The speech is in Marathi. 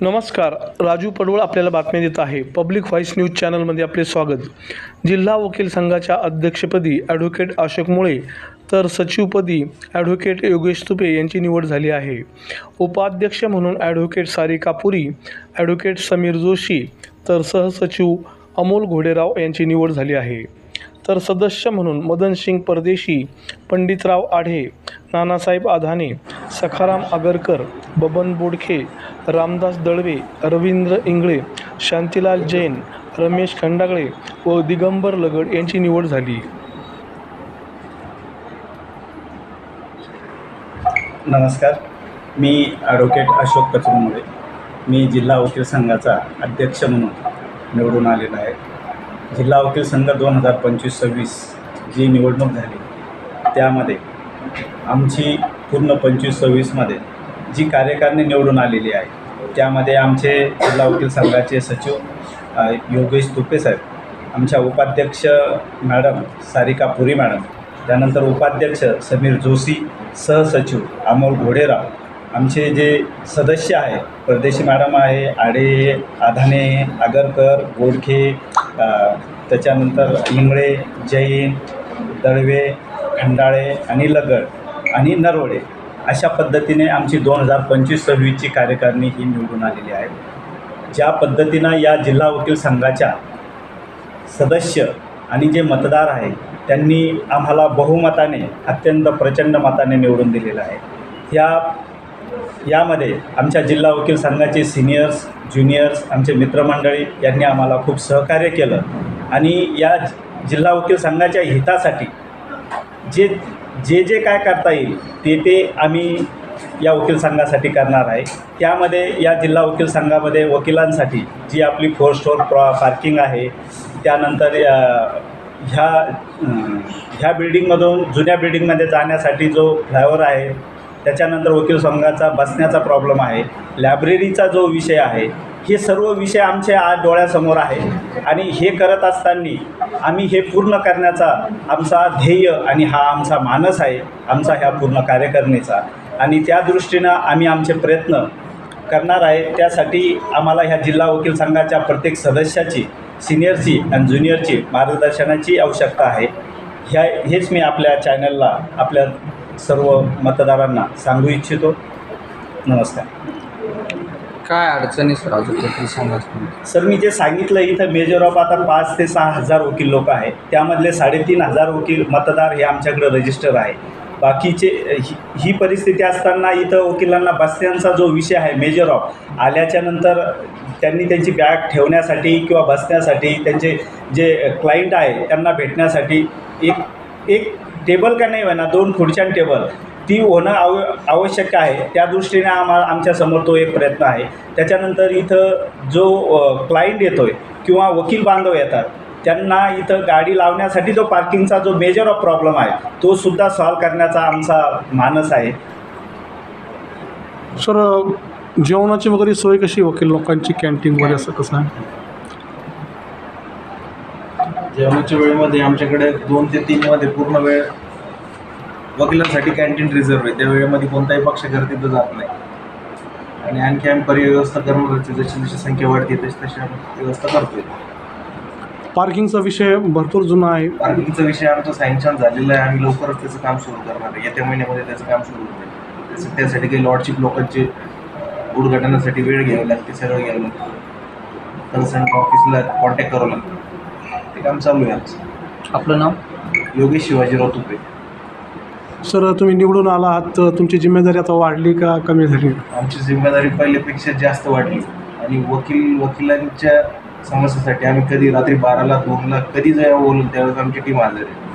नमस्कार राजू पडवळ आपल्याला बातम्या देत आहे. पब्लिक व्हॉइस न्यूज चॅनलमध्ये आपले स्वागत. जिल्हा वकील संघाच्या अध्यक्षपदी ॲडव्होकेट अशोक मुळे तर सचिवपदी ॲडव्होकेट योगेश तुपे यांची निवड झाली आहे. उपाध्यक्ष म्हणून ॲडव्होकेट सारिका पुरी ॲडव्होकेट समीर जोशी तर सहसचिव अमोल घोडेराव यांची निवड झाली आहे. तर सदस्य म्हणून मदन सिंग परदेशी पंडितराव आढे नानासाहेब आधाने सखाराम आगरकर बबन बोडखे रामदास दळवे रवींद्र इंगळे शांतीलाल जैन रमेश खंडागळे व दिगंबर लगड यांची निवड झाली. नमस्कार. मी ॲडव्होकेट अशोक कचरुमुळे. मी जिल्हा वकील संघाचा अध्यक्ष म्हणून निवडून आलेला आहे. जिल्हा वकील संघ दोन हजार पंचवीस सव्वीस जी निवडणूक झाली त्यामध्ये आमची पूर्ण पंचवीस सव्वीसमध्ये जी कार्यकारिणी निवडून आलेली आहे त्यामध्ये आमचे जिल्हा वकील संघाचे सचिव योगेश तुपे साहेब आमच्या उपाध्यक्ष मॅडम सारिका पुरी मॅडम त्यानंतर उपाध्यक्ष समीर जोशी सहसचिव अमोल घोडेराव आमचे जे सदस्य आहे परदेशी मॅडम आहे आडे आधाने आगरकर गोडखे त्याच्यानंतर इंगळे जैन दळवे खंडाळे आणि लगड आणि नरवडे अशा पद्धतीने आमची दोन हजार पंचवीस सव्वीसची कार्यकारिणी ही निवडून आलेली आहे. ज्या पद्धतीनं या जिल्हा वकील संघाच्या सदस्य आणि जे मतदार आहे त्यांनी आम्हाला बहुमताने अत्यंत प्रचंड मताने निवडून दिलेलं आहे. या यामध्ये आमच्या जिल्हा वकील संघाचे सिनियर्स ज्युनियर्स आमचे मित्रमंडळी यांनी आम्हाला खूप सहकार्य केलं. आणि या जिल्हा वकील संघाच्या हितासाठी जे जे जे काय करता येईल ते ते आम्ही या वकील संघासाठी करणार आहे. त्यामध्ये या जिल्हा वकील संघामध्ये वकिलांसाठी जी आपली फोर स्टोर प्रॉ पार्किंग आहे त्यानंतर ह्या ह्या बिल्डिंगमधून जुन्या बिल्डिंगमध्ये जाण्यासाठी जो फ्लायओव्हर आहे त्याच्यानंतर वकील संघाचा बसण्याचा प्रॉब्लेम आहे. लायब्ररीचा जो विषय आहे हे सर्व विषय आमचे आज डोळ्यासमोर आहे. आणि हे करत असताना आम्ही हे पूर्ण करण्याचा आमचा ध्येय आणि हा आमचा मानस आहे आमचा ह्या पूर्ण कार्यकारिणीचा. आणि त्या दृष्टीनं आम्ही आमचे प्रयत्न करणार आहे. त्यासाठी आम्हाला ह्या जिल्हा वकील संघाच्या प्रत्येक सदस्याची सिनियरची आणि ज्युनियरची मार्गदर्शनाची आवश्यकता आहे. ह्या हेच मी आपल्या चॅनलला आपल्या सर्व मतदारांना सांगू इच्छितो. नमस्कार. काय अडचणी सर अजून संघात सर मी जे सांगितलं इथं मेजर ऑफ आता पाच ते सहा हजार वकील लोक आहेत. त्यामधले साडेतीन हजार वकील मतदार हे आमच्याकडे रजिस्टर आहे. बाकीचे ही ही परिस्थिती असताना इथं वकिलांना बसण्याचा जो विषय आहे मेजर ऑफ आल्याच्यानंतर त्यांनी त्यांची बॅग ठेवण्यासाठी किंवा बसण्यासाठी त्यांचे जे क्लायंट आहे त्यांना भेटण्यासाठी एक एक टेबल का नाही होईना दोन खुर्च्या आणि टेबल. ती होणं आव आवश्यक आहे. त्या दृष्टीने आम्हाला आमच्यासमोर तो एक प्रयत्न आहे. त्याच्यानंतर इथं जो क्लायंट येतो आहे किंवा वकील बांधव येतात त्यांना इथं गाडी लावण्यासाठी जो पार्किंगचा जो मेजर ऑफ प्रॉब्लेम आहे तो सुद्धा सॉल्व करण्याचा आमचा मानस आहे. सर जेवणाची वगैरे सोय कशी वकील लोकांची कॅन्टीन वगैरे असं कसं आहे? जेवणाच्या वेळेमध्ये आमच्याकडे दोन ते तीनमध्ये पूर्ण वेळ वकिलांसाठी कॅन्टीन रिझर्व आहे. त्या वेळेमध्ये कोणताही पक्षकार तिथं जात नाही. आणि आणखी आम्ही पर्याय व्यवस्था करणार जशी जशी संख्या वाढते तशी तशी आम्ही व्यवस्था करतोय. पार्किंगचा विषय भरपूर जुना आहे. पार्किंगचा विषय आमचा सँक्शन झालेला आहे. आम्ही लवकरच त्याचं काम सुरू करणार आहे. येत्या महिन्यामध्ये त्याचं काम सुरू होईल. त्याचं त्यासाठी काही लॉर्डशिप लोकांचे उद्घाटनासाठी वेळ घ्यावी लागते सगळं घ्यावं लागतं. कन्सर्ट ऑफिसला कॉन्टॅक्ट करावं लागतं. ते काम चालू आहे आमचं आपलं नाव? योगेश शिवाजीराव तुपे सर तुम्ही निवडून आला आहात तर तुमची जिम्मेदारी आता वाढली का कमी झाली? आमची जिम्मेदारी पहिल्यापेक्षा जास्त वाढली. आणि वकील वकिलांच्या समस्येसाठी आम्ही कधी रात्री बाराला दोनला कधी जेव्हा बोलून त्यावेळेस आमची टीम हजर आहे.